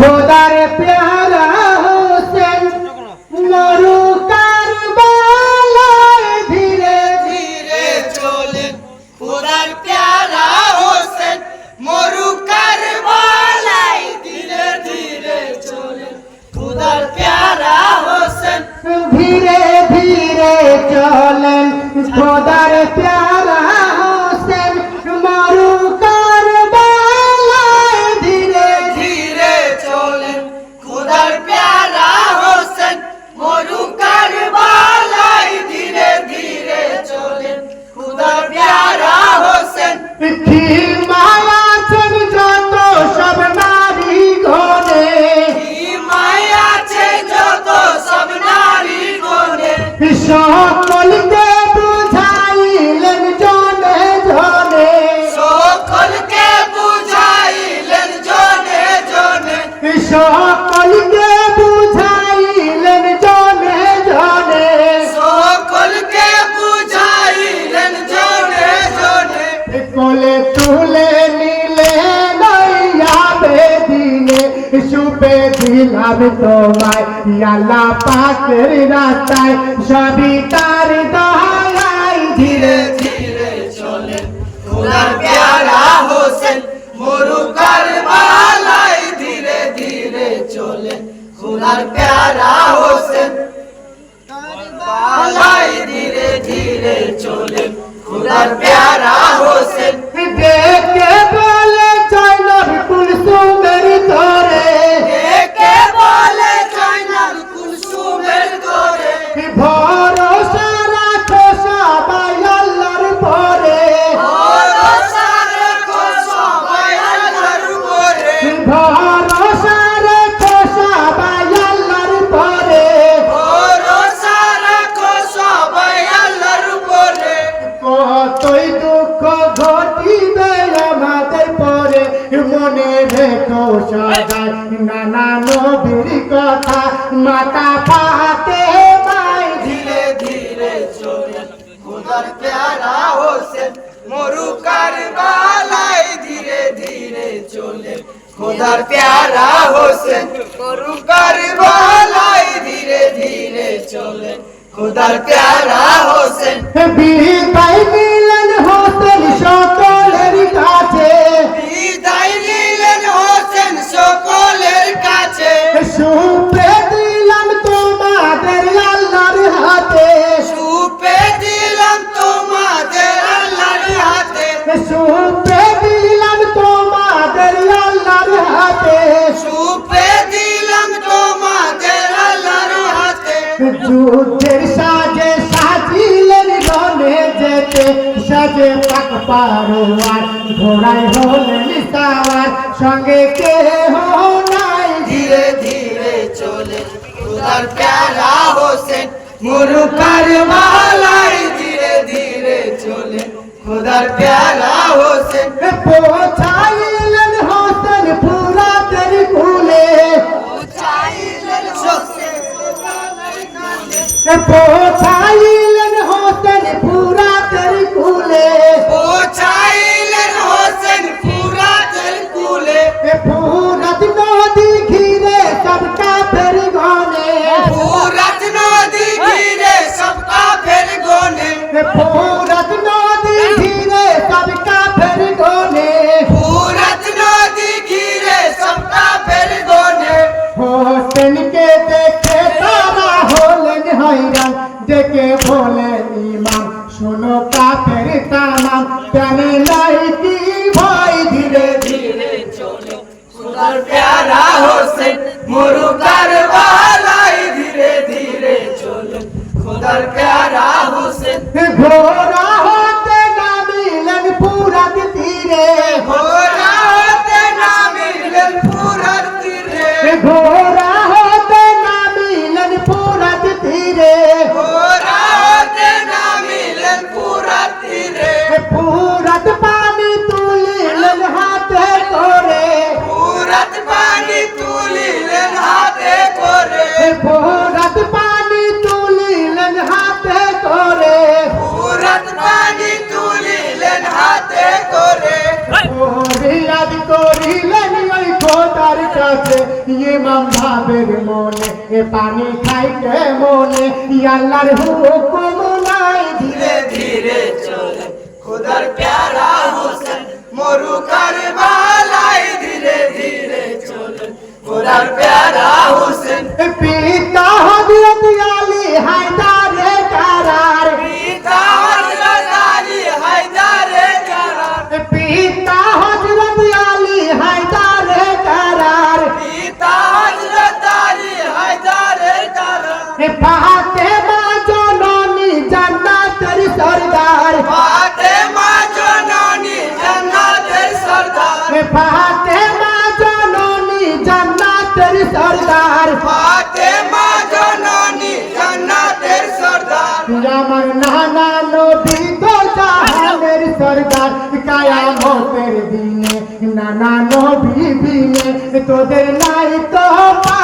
খোদার প্যারা হোসেন মরু কারবালায় ধীরে ধীরে চলেন খোদার প্যারা হোসেন মরু কারবালায় ধীরে ধীরে চলেন খোদার প্যারা হোসেন ধীরে ধীরে চলেন খোদার প্যারা সকলকে বুঝাইলেন জনে জনে। সকলকে বুঝাইলেন জনে জনে। সকলকে বুঝাইলেন জনে জনে। সকলকে বুঝাইলেন জনে জনে। কোলে তুলে নিলে নইয়া বেদিনে সুপে দিলাম তোমায়। আল্লাহ পাকের রাস্তায় সবই তার দয়াই ধীরে ধীরে চলেন খোদার প্যারা হোসেন মরু কারবালায় ধীরে ধীরে চলেন খোদার প্যারা হোসেন বালাই ধীরে ধীরে চলেন খোদার প্যারা হোসেন মনে রেখো সবাই, নানা নবীর কথা। মাতা পাতে মাই ধীরে ধীরে চলেন খোদার প্যারা হোসেন, মরু কারবালায় ধীরে ধীরে চলেন খোদার প্যারা হোসেন, মরু কারবালায় ধীরে ধীরে চলেন খোদার প্যারা হোসেন সুপে দিলাম তোমাদের আল্লাহর হাতে। সুপে দিলাম তোমাদের আল্লাহর হাতে। সুপে দিলাম তোমাদের আল্লাহর হাতে। সুপে দিলাম তোমাদের আল্লাহর হাতে। যুদ্ধের সাজে সাজিলেন রনে যেতে। সাজে পাক পারোয়ার ঘোড়ায় হলেন সাওয়ার সঙ্গে কে নাই। ধীরে ধীরে চলে খুদার প্যারা হোসেন মুরু কারবালায় ধীরে ধীরে চলে। খুদার প্যারা হোসেন পৌঁছাইলেন হোসেন ফুরাতের কুলে। পৌঁছাইলেন হোসেন পৌঁছাইলেন হয়রান বলে ইমাম, শোনো কাপের তামাম কেন নাই কি ভয় ধীরে ধীরে চলো। খুদার প্যারা হোসেন মরু আছে ইমাম ভাবের মনে, এ পানি খাইতে মনে ইয়াল্লার হুকুম নাই, ধীরে ধীরে চলে। খুদার প্যারা হোসেন মরু কারবালায় সরদার ফাতেমা জননী জান্নাতের সরদার। ফাতেমা জননী জান্নাতের সরদার। ফাতেমা জননী জান্নাতের সরদার। আমার নানা নবী তো জাহানের সরদার। কায়ামতের দিনে নানা নবী বিনে তোদের নাই তো পার